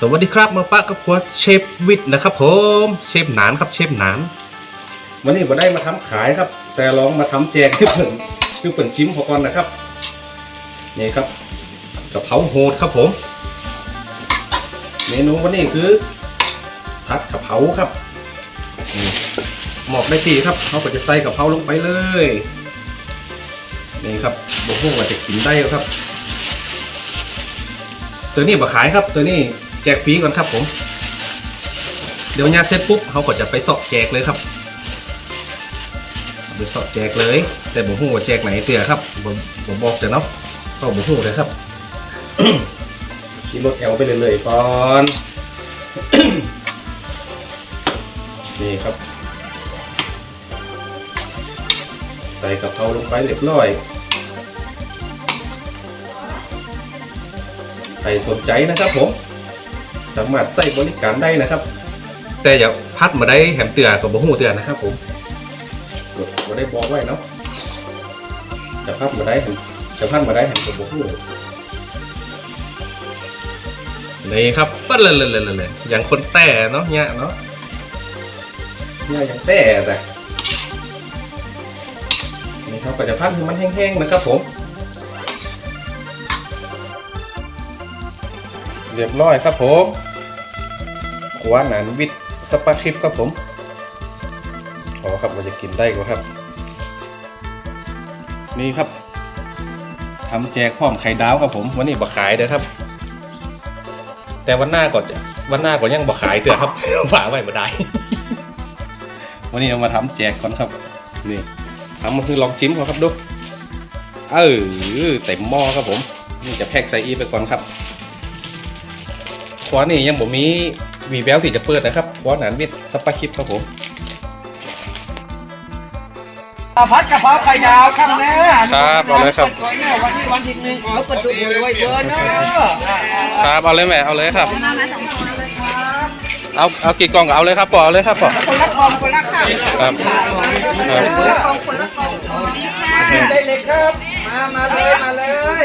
สวัสดีครับมาปะกับครัวเชฟวิทย์นะครับผมเชฟหนานครับเชฟหนานวันนี้มาได้มาทำขายครับ แต่ลองมาทำแจกคือเปิ่นคือเปิ่นจิ้มพอก่อนนะครับนี่ครับกะเพราโหดครับผม เมนูวันนี้คือผัดกะเพราครับหมอกได้ที่ครับเขาก็จะใส่กะเพราลงไปเลยนี่ครับบอกว่าจะกินได้ครับ ตัวนี้มาขายครับตัวนี้ แจกฟรีก่อนครับผม เดี๋ยวงานเสร็จปุ๊บเขาก็จะไปสอบแจกเลยครับไปสอบแจกเลย แต่ผมหูว่าแจกไหนเตี่ยครับผมบอกแต่เนาะก็ผมหูเลยครับขี่รถแอลไปเรื่อยๆก่อนนี่ครับ ใส่กะเพราลงไปเรียบร้อยใครสนใจนะครับผม สามารถใส่บริการได้นะครับ แต่อย่าพัดมาได้แหมเตือกับบ่หูเตือนะครับผมมาได้บอกไว้เนาะจะพัดมาได้จะพัดมาได้แหมกับบ่หูนี่ครับปั๊ดเลยเลยเลยเลยอย่างคนแต่เนาะเนี่ยเนาะเนี่ยอย่างแต่แต่นี่ครับก็จะพัดให้มันแห้งๆนะครับผม เรียบร้อยครับผมขวานหนานวิทสปาคลิปครับผมขอครับเราจะกินได้ก็ครับ นี่ครับทำแจกพร้อมไข่ดาวครับผม วันนี้บ่ขายเด้อครับ แต่วันหน้าก่อนจะวันหน้าก่อนยังบ่ขายเด้อครับฝากไว้บ่ได้ วันนี้เรามาทำแจกก่อนครับ นี่ทำมาคือลองจิ้มก่อนครับดูเออเต็มหม้อครับผม นี่จะแพ็กใส่อีไปก่อนครับ ขวานี่ยังผมมีวีแววที่จะเปิดนะครับขวาหนานวิทย์สปาคิปครับผมผัดกะเพราไข่ดาวครับนะครับเอาเลยครับวันนี้วันที่วันที่หนึ่งเขาเปิดดูไว้เยอะเนอะครับเอาเลยแม่เอาเลยครับเอาเอากี่กล่องก็เอาเลยครับปอเอาเลยครับปอคนละกล่องคนละค่ะครับครับคนละกล่องคนละกล่องได้เลยครับมามาเลยมาเลย